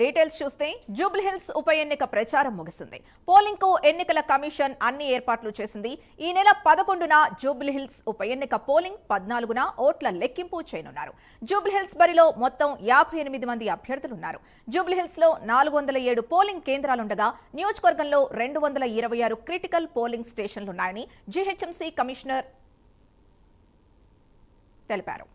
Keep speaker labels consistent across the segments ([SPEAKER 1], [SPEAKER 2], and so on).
[SPEAKER 1] Details చూస్తే జూబ్లీహిల్స్ ఉప ఎన్నిక ప్రచారం ముగిసింది. పోలింగ్కు ఎన్నికల కమిషన్ అన్ని ఏర్పాట్లు చేసింది. ఈ నెల పదకొండున జూబ్లీహిల్స్ ఉప ఎన్నిక పోలింగ్ పద్నాలుగున ఓట్ల లెక్కింపు చేయనున్నారు. జూబ్లీహిల్స్ బరిలో మొత్తం యాభై ఎనిమిది మంది అభ్యర్థులున్నారు. జూబ్లీహిల్స్లో నాలుగు వందల ఏడు పోలింగ్ కేంద్రాలుండగా నియోజకవర్గంలో రెండు వందల ఇరవై ఆరు క్రిటికల్ పోలింగ్ స్టేషన్లున్నాయని జీహెచ్ఎంసీ కమిషనర్ తెలిపారు.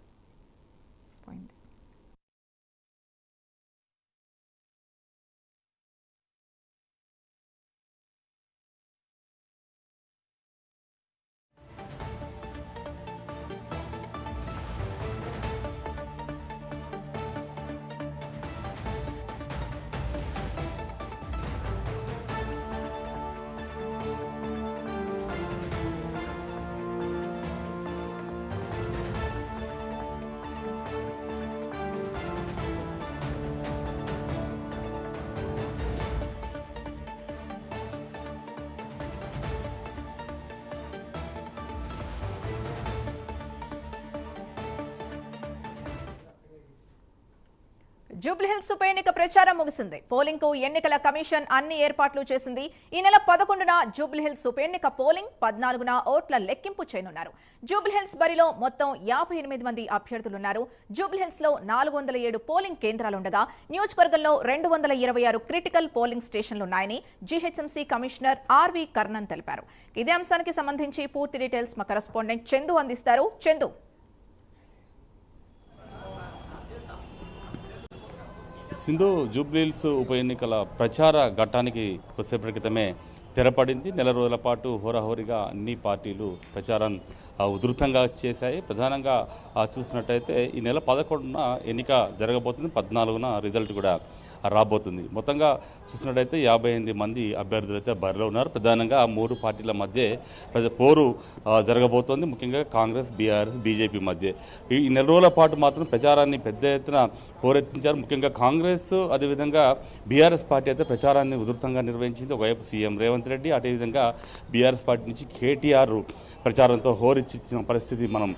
[SPEAKER 1] జూబ్లీహిల్స్ ఉప ఎన్నిక ప్రచారం ముగిసింది. పోలింగ్కు ఎన్నికల కమిషన్ అన్ని ఏర్పాట్లు చేసింది. ఈ నెల పదకొండున జూబ్లీహిల్స్ ఉప ఎన్నిక పోలింగ్ పద్నాలుగున ఓట్ల లెక్కింపు చేయనున్నారు. జూబ్లీహిల్స్ బరిలో మొత్తం యాభై ఎనిమిది మంది అభ్యర్థులున్నారు. జూబ్లీహిల్స్లో నాలుగు వందల ఏడు పోలింగ్ కేంద్రాలుండగా నియోజకవర్గంలో రెండు వందల ఇరవై ఆరు critical polling స్టేషన్లున్నాయని GHMC commissioner R V Karnan తెలిపారు. ఇదే అంశానికి సంబంధించి పూర్తి డీటెయిల్స్ మా కరెస్పాండెంట్ చందు అందిస్తారు. చందు.
[SPEAKER 2] సింధు జూబ్లీల్స్ ఉప ఎన్నికల ప్రచార ఘట్టానికి కొద్దిసేపటి క్రితమే తెరపడింది. నెల రోజుల పాటు హోరాహోరీగా అన్ని పార్టీలు ప్రచారం ఉధృతంగా చేశాయి. ప్రధానంగా చూసినట్టయితే ఈ నెల పదకొండున ఎన్నిక జరగబోతుంది. పద్నాలుగున రిజల్ట్ కూడా రాబోతుంది. మొత్తంగా చూసినట్టయితే యాభై ఎనిమిది మంది అభ్యర్థులు అయితే బరిలో ఉన్నారు. ప్రధానంగా ఆ మూడు పార్టీల మధ్య పోరు జరగబోతోంది. ముఖ్యంగా కాంగ్రెస్ బీఆర్ఎస్ బీజేపీ మధ్య. ఈ నెల రోజుల పాటు మాత్రం ప్రచారాన్ని పెద్ద ఎత్తున హోరెత్తించారు ముఖ్యంగా కాంగ్రెస్ అదేవిధంగా బీఆర్ఎస్ పార్టీ అయితే ప్రచారాన్ని ఉధృతంగా నిర్వహించింది. ఒకవైపు సీఎం రేవంత్ రెడ్డి అదేవిధంగా బీఆర్ఎస్ పార్టీ నుంచి కేటీఆర్ ప్రచారంతో హోరెత్తించిన పరిస్థితి మనం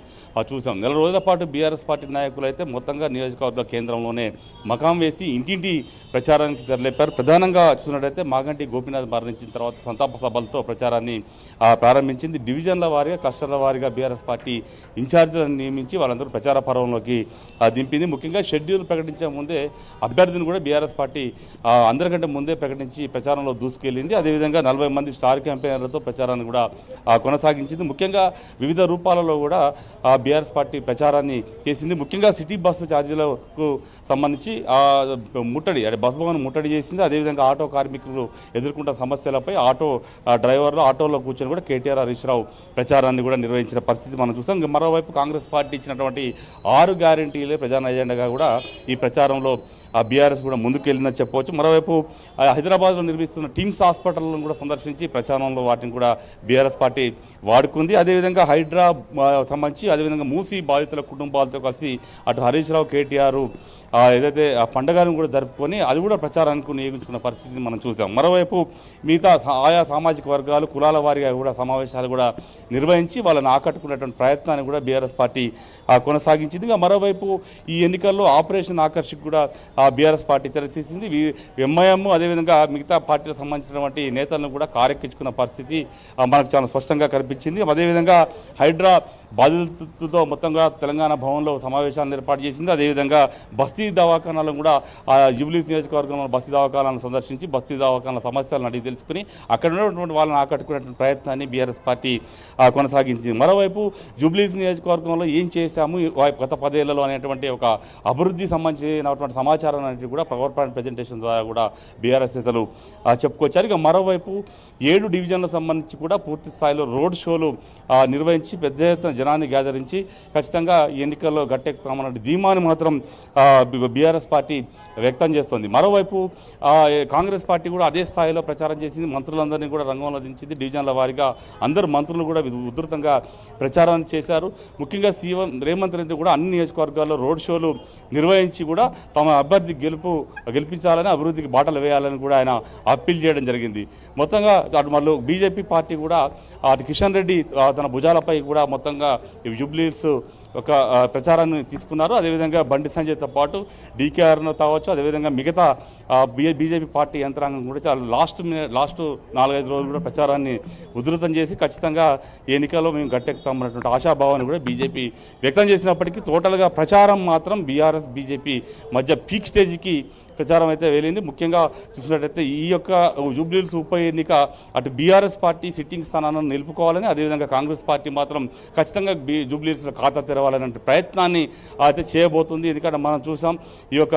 [SPEAKER 2] చూసాం. నెల రోజుల పాటు బీఆర్ఎస్ పార్టీ నాయకులు అయితే మొత్తంగా నియోజకవర్గ కేంద్రంలోనే మకాం వేసి ఇంటింటి ప్రచారానికి తెరలేపారు. ప్రధానంగా చూసినట్టయితే మాగంటి గోపీనాథ్ మరణించిన తర్వాత సంతాప సభలతో ప్రచారాన్ని ప్రారంభించింది. డివిజన్ల వారీగా క్లస్టర్ల వారీగా బీఆర్ఎస్ పార్టీ ఇన్ఛార్జీలను నియమించి వాళ్ళందరూ ప్రచార పర్వంలోకి దింపింది. ముఖ్యంగా షెడ్యూల్ ప్రకటించే ముందే అభ్యర్థిని కూడా బీఆర్ఎస్ పార్టీ అందరికంటే ముందే ప్రకటించి ప్రచారంలో దూసుకెళ్ళింది అదేవిధంగా నలభై మంది స్టార్ క్యాంపెయినర్లతో ప్రచారాన్ని కూడా కొనసాగించింది. ముఖ్యంగా వివిధ వివిధ రూపాలలో కూడా ఆ, బీఆర్ఎస్ పార్టీ ప్రచారాన్ని చేసింది. ముఖ్యంగా సిటీ బస్సు ఛార్జీలకు సంబంధించి ఆ, ముట్టడి అంటే బస్ భవన్ ముట్టడి చేసింది. అదేవిధంగా ఆటో కార్మికులు ఎదుర్కొంటున్న సమస్యలపై ఆటో డ్రైవర్లు ఆటోలో కూర్చొని కూడా కేటీఆర్ హరీష్ రావు ప్రచారాన్ని కూడా నిర్వహించిన పరిస్థితి మనం చూస్తాం. మరోవైపు కాంగ్రెస్ పార్టీ ఇచ్చినటువంటి ఆరు గ్యారంటీలే ప్రధాన ఎజెండాగా కూడా ఈ ప్రచారంలో ఆ బీఆర్ఎస్ కూడా ముందుకెళ్ళిందని చెప్పవచ్చు. మరోవైపు ఆ, హైదరాబాద్లో నిర్మిస్తున్న టీమ్స్ హాస్పిటల్ను కూడా సందర్శించి ప్రచారంలో వాటిని కూడా బీఆర్ఎస్ పార్టీ వాడుకుంది. అదేవిధంగా హైడ్రా సంబంధించి అదేవిధంగా మూసీ బాధితుల కుటుంబాలతో కలిసి అటు హరీష్ రావు కేటీఆర్ ఏదైతే ఆ పండుగను కూడా జరుపుకొని అది కూడా ప్రచారానికి నియోగించుకున్న పరిస్థితిని మనం చూసాం. మరోవైపు మిగతా సా- ఆయా సామాజిక వర్గాలు కులాల వారిగా కూడా సమావేశాలు కూడా నిర్వహించి వాళ్ళని ఆకట్టుకునేటువంటి ప్రయత్నాన్ని కూడా బీఆర్ఎస్ పార్టీ కొనసాగించింది. మరోవైపు ఈ ఎన్నికల్లో ఆపరేషన్ ఆకర్షకు కూడా ఆ బీఆర్ఎస్ పార్టీ తెరచేసింది ఎంఐఎం అదేవిధంగా మిగతా పార్టీలకు సంబంధించినటువంటి నేతలను కూడా కారెక్కించుకున్న పరిస్థితి మనకు చాలా స్పష్టంగా కనిపించింది. అదేవిధంగా హైడ్రా బాధితులతో మొత్తంగా తెలంగాణ భవన్లో సమావేశాలను ఏర్పాటు చేసింది. అదేవిధంగా బస్తీ దవాఖానాలను కూడా ఆ జూబ్లీస్ నియోజకవర్గంలో బస్తీ దవాఖానాలను సందర్శించి బస్తీ దవాఖానాల సమస్యలను అడిగి తెలుసుకుని అక్కడ ఉన్నటువంటి వాళ్ళని ఆకట్టుకునేటువంటి ప్రయత్నాన్ని బీఆర్ఎస్ పార్టీ కొనసాగించింది. మరోవైపు జూబ్లీస్ నియోజకవర్గంలో ఏం చేశాము? గత పదేళ్ళలో అనేటువంటి ఒక అభివృద్ధి సంబంధించినటువంటి సమాచారం అనేది కూడా పవర్ పాయింట్ ప్రజెంటేషన్ ద్వారా కూడా బీఆర్ఎస్ నేతలు ఆ, చెప్పుకొచ్చారు. ఇక మరోవైపు ఏడు డివిజన్లకు సంబంధించి కూడా పూర్తి స్థాయిలో రోడ్ షోలు నిర్వహించి పెద్ద ఎత్తున జనాన్ని గ్యాదరించి ఖచ్చితంగా ఈ ఎన్నికల్లో గట్టెక్కుతామన్న ధీమాని మాత్రం బీఆర్ఎస్ పార్టీ వ్యక్తం చేస్తుంది. మరోవైపు కాంగ్రెస్ పార్టీ కూడా అదే స్థాయిలో ప్రచారం చేసింది. మంత్రులందరినీ కూడా రంగంలో దించింది డివిజన్ల వారీగా అందరు మంత్రులు కూడా ఉధృతంగా ప్రచారం చేశారు. ముఖ్యంగా సీఎం రేవంత్ రెడ్డి కూడా అన్ని నియోజకవర్గాల్లో రోడ్ షోలు నిర్వహించి కూడా తమ అభ్యర్థి గెలుపు గెలిపించాలని అభివృద్ధికి బాటలు వేయాలని కూడా ఆయన అప్పీల్ చేయడం జరిగింది. మొత్తంగా అటు మళ్ళీ బీజేపీ పార్టీ కూడా అటు కిషన్ రెడ్డి తన భుజాలపై కూడా మొత్తంగా ఈ జూబ్లీస్ ఒక ప్రచారాన్ని తీసుకున్నారు. అదేవిధంగా బండి సంజయ్తో పాటు డీకేఆర్ను కావచ్చు అదేవిధంగా మిగతా బీజేపీ పార్టీ యంత్రాంగం కూడా చాలా లాస్ట్ లాస్ట్ నాలుగైదు రోజులు కూడా ప్రచారాన్ని ఉధృతం చేసి ఖచ్చితంగా ఎన్నికల్లో మేము గట్టెక్కుతామన్నటువంటి ఆశాభావాన్ని కూడా బీజేపీ వ్యక్తం చేసినప్పటికీ టోటల్గా ప్రచారం మాత్రం బీఆర్ఎస్ బీజేపీ మధ్య పీక్ స్టేజ్కి ప్రచారం అయితే వెళ్ళింది ముఖ్యంగా చూసినట్టయితే ఈ యొక్క జూబ్లీహిల్స్ ఉప ఎన్నిక అటు బీఆర్ఎస్ పార్టీ సిట్టింగ్ స్థానాన్ని నిలుపుకోవాలని అదేవిధంగా కాంగ్రెస్ పార్టీ మాత్రం ఖచ్చితంగా బీ జూబ్లీహిల్స్లో ఖాతా తెరవాలనే ప్రయత్నాన్ని అయితే చేయబోతుంది. ఎందుకంటే మనం చూసాం ఈ యొక్క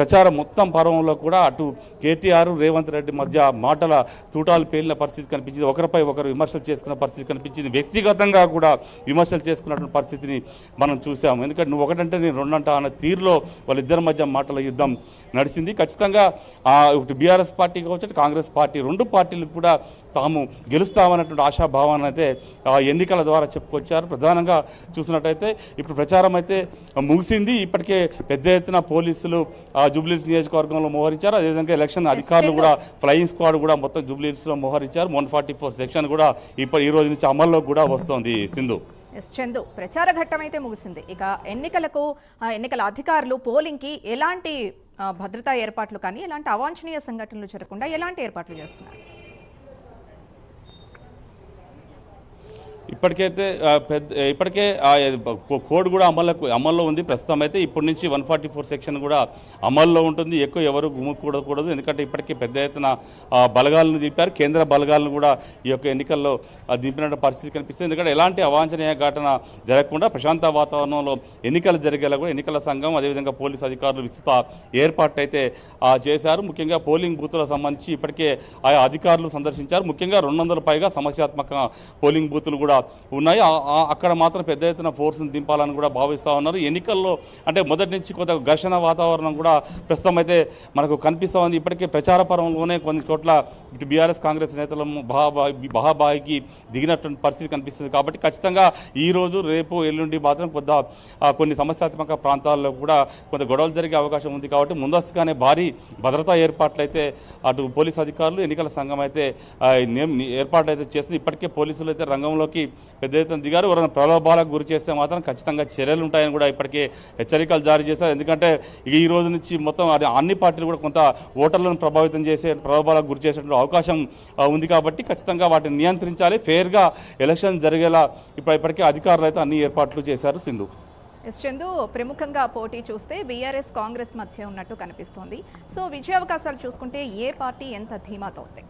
[SPEAKER 2] ప్రచారం మొత్తం పర్వంలో కూడా అటు కేటీఆర్ రేవంత్ రెడ్డి మధ్య మాటల తూటాలు పేలిన పరిస్థితి కనిపించింది. ఒకరిపై ఒకరు విమర్శలు చేసుకున్న పరిస్థితి కనిపించింది. వ్యక్తిగతంగా కూడా విమర్శలు చేసుకున్నటువంటి పరిస్థితిని మనం చూసాము. ఎందుకంటే నువ్వు ఒకటంటే నేను రెండంట అన్న తీరులో వాళ్ళిద్దరి మధ్య మాటల యుద్ధం నడిచింది. ఖచ్చితంగా ఒకటి బీఆర్ఎస్ పార్టీ కావచ్చు కాంగ్రెస్ పార్టీ రెండు పార్టీలు కూడా తాము గెలుస్తామన్నటువంటి ఆశాభావాన్ని అయితే ఆ ఎన్నికల ద్వారా చెప్పుకొచ్చారు. ప్రధానంగా చూసినట్టయితే ఇప్పుడు ప్రచారం అయితే ముగిసింది. ఇప్పటికే పెద్ద ఎత్తున పోలీసులు ఆ జూబ్లీస్ నియోజకవర్గంలో మోహరించారు. అదేవిధంగా ఎలక్షన్ అధికారులు కూడా ఫ్లయింగ్ స్క్వాడ్ కూడా మొత్తం జూబ్లీస్లో మోహరించారు. వన్ ఫార్టీ ఫోర్ సెక్షన్ కూడా ఇప్పుడు ఈ రోజు నుంచి అమల్లోకి కూడా వస్తోంది సింధు.
[SPEAKER 1] ఎస్ చందు ప్రచార ఘట్టం అయితే ముగిసింది. ఇక ఎన్నికలకు ఎన్నికల అధికారులు పోలింగ్కి ఎలాంటి భద్రతా ఏర్పాట్లు కానీ ఎలాంటి అవాంఛనీయ సంఘటనలు జరగకుండా ఎలాంటి ఏర్పాట్లు చేస్తున్నారు?
[SPEAKER 2] ఇప్పటికైతే పెద్ద ఇప్పటికే ఆ కోడ్ కూడా అమల్లో అమల్లో ఉంది. ప్రస్తుతం అయితే ఇప్పటి నుంచి వన్ ఫార్టీ ఫోర్ సెక్షన్ కూడా అమల్లో ఉంటుంది. ఎక్కువ ఎవరు గుమ్ముకూడకూడదు. ఎందుకంటే ఇప్పటికే పెద్ద ఎత్తున బలగాలను దింపారు. కేంద్ర బలగాలను కూడా ఈ యొక్క ఎన్నికల్లో దింపిన పరిస్థితి కనిపిస్తుంది. ఎందుకంటే ఎలాంటి అవాంఛనీయ ఘటన జరగకుండా ప్రశాంత వాతావరణంలో ఎన్నికలు జరిగేలా కూడా ఎన్నికల సంఘం అదేవిధంగా పోలీసు అధికారులు విస్తృత ఏర్పాటు అయితే ఆ, చేశారు. ముఖ్యంగా పోలింగ్ బూతులకు సంబంధించి ఇప్పటికే ఆయా అధికారులు సందర్శించారు. ముఖ్యంగా రెండు పైగా సమస్యాత్మక పోలింగ్ బూతులు కూడా ఉన్నాయి. అక్కడ మాత్రం పెద్ద ఎత్తున ఫోర్స్ని దింపాలని కూడా భావిస్తూ ఉన్నారు. ఎన్నికల్లో అంటే మొదటి నుంచి కొంత ఘర్షణ వాతావరణం కూడా ప్రస్తుతం అయితే మనకు కనిపిస్తూ ఉంది. ఇప్పటికే ప్రచారపరంలోనే కొన్ని చోట్ల ఇటు బీఆర్ఎస్ కాంగ్రెస్ నేతలు బహాబాయి బహాబాయికి దిగినటువంటి పరిస్థితి కనిపిస్తుంది. కాబట్టి ఖచ్చితంగా ఈ రోజు రేపు ఎల్లుండి మాత్రం కొంత కొన్ని సమస్యాత్మక ప్రాంతాల్లో కూడా కొంత గొడవలు జరిగే అవకాశం ఉంది. కాబట్టి ముందస్తుగానే భారీ భద్రతా ఏర్పాట్లు అయితే అటు పోలీస్ అధికారులు ఎన్నికల సంఘం అయితే ఆ, ఏర్పాట్లు అయితే చేస్తుంది. ఇప్పటికే పోలీసులు అయితే రంగంలోకి పెద్ద ఎత్తున దిగారు. ఎవరైనా ప్రలోభాలకు గురి చేస్తే మాత్రం ఖచ్చితంగా చర్యలు ఉంటాయని కూడా ఇప్పటికే హెచ్చరికలు జారీ చేశారు. ఎందుకంటే ఈ రోజు నుంచి మొత్తం అన్ని పార్టీలు కూడా కొంత ఓటర్లను ప్రభావితం చేసే ప్రలోభాలకు గురి చేసేటువంటి అవకాశం ఉంది కాబట్టి ఖచ్చితంగా వాటిని నియంత్రించాలి. ఫేర్గా ఎలక్షన్ జరిగేలా ఇప్పుడు ఇప్పటికే అధికారులు అయితే అన్ని ఏర్పాట్లు చేశారు సింధు.
[SPEAKER 1] ఎస్ చందు ప్రముఖంగా పోటీ చూస్తే బీఆర్ఎస్ కాంగ్రెస్ మధ్య ఉన్నట్టు కనిపిస్తోంది. సో విజయావకాశాలు చూసుకుంటే ఏ పార్టీ ఎంత ధీమాతో అవుతాయి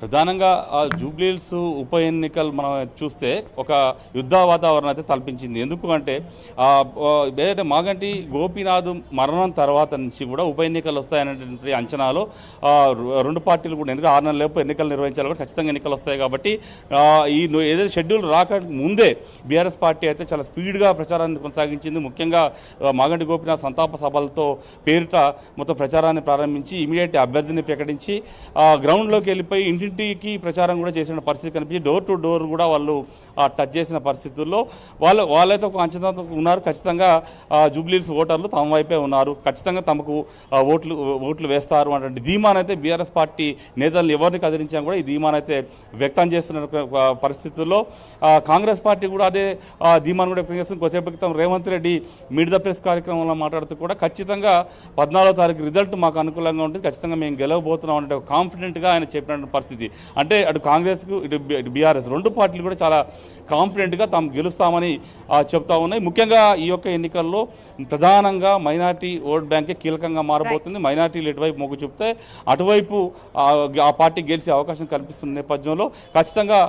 [SPEAKER 2] ప్రధానంగా ఆ జూబ్లీల్స్ ఉప ఎన్నికలు మనం చూస్తే ఒక యుద్ధ వాతావరణం అయితే తలపించింది. ఎందుకు అంటే ఏదైతే మాగంటి గోపీనాథ్ మరణం తర్వాత నుంచి కూడా ఉప ఎన్నికలు వస్తాయనేటువంటి అంచనాలో రెండు పార్టీలు కూడా ఎందుకంటే ఆరు నెలల లోపు ఎన్నికలు నిర్వహించాలి కూడా ఖచ్చితంగా ఎన్నికలు వస్తాయి కాబట్టి ఈ ఏదైతే షెడ్యూల్ రాక ముందే బీఆర్ఎస్ పార్టీ అయితే చాలా స్పీడ్గా ప్రచారాన్ని కొనసాగించింది. ముఖ్యంగా మాగంటి గోపీనాథ్ సంతాప సభలతో పేరిట మొత్తం ప్రచారాన్ని ప్రారంభించి ఇమీడియట్ అభ్యర్థిని ప్రకటించి ఆ, గ్రౌండ్లోకి వెళ్ళిపోయి ఇంటి ఇంటింటికి ప్రచారం కూడా చేసిన పరిస్థితి కనిపించి డోర్ టు డోర్ కూడా వాళ్ళు టచ్ చేసిన పరిస్థితుల్లో వాళ్ళు వాళ్ళైతే ఒక అంచనాతో ఉన్నారు. ఖచ్చితంగా జూబ్లీస్ ఓటర్లు తమ వైపే ఉన్నారు. ఖచ్చితంగా తమకు ఓట్లు ఓట్లు వేస్తారు అన్నటువంటి ధీమానైతే బీఆర్ఎస్ పార్టీ నేతలు ఎవరిని కదిలించినా కూడా ఈ ధీమానైతే వ్యక్తం చేస్తున్న పరిస్థితుల్లో కాంగ్రెస్ పార్టీ కూడా అదే ధీమాను కూడా వ్యక్తం చేస్తుంది. కొద్దిసేపు క్రితం Revanth Reddy meet the press కార్యక్రమంలో మాట్లాడుతూ కూడా ఖచ్చితంగా పద్నాలుగో తారీఖు రిజల్ట్ మాకు అనుకూలంగా ఉంటుంది. ఖచ్చితంగా మేము గెలవబోతున్నాం అంటే కాన్ఫిడెంట్గా ఆయన చెప్పినటువంటి పరిస్థితి. అంటే అటు కాంగ్రెస్కు ఇటు ఇటు బీఆర్ఎస్ రెండు పార్టీలు కూడా చాలా కాన్ఫిడెంట్గా తాము గెలుస్తామని చెప్తా ఉన్నాయి. ముఖ్యంగా ఈ యొక్క ఎన్నికల్లో ప్రధానంగా మైనార్టీ ఓట్ బ్యాంకే కీలకంగా మారబోతుంది. మైనార్టీలు ఎటువైపు మొగ్గు చూపితే అటువైపు ఆ, ఆ పార్టీ గెలిచే అవకాశం కల్పిస్తున్న నేపథ్యంలో ఖచ్చితంగా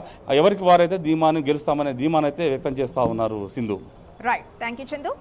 [SPEAKER 2] ఎవరికి వారైతే ధీమాను గెలుస్తామనే ధీమానైతే వ్యక్తం చేస్తూ ఉన్నారు Sindhu.
[SPEAKER 1] Right thank you Chandu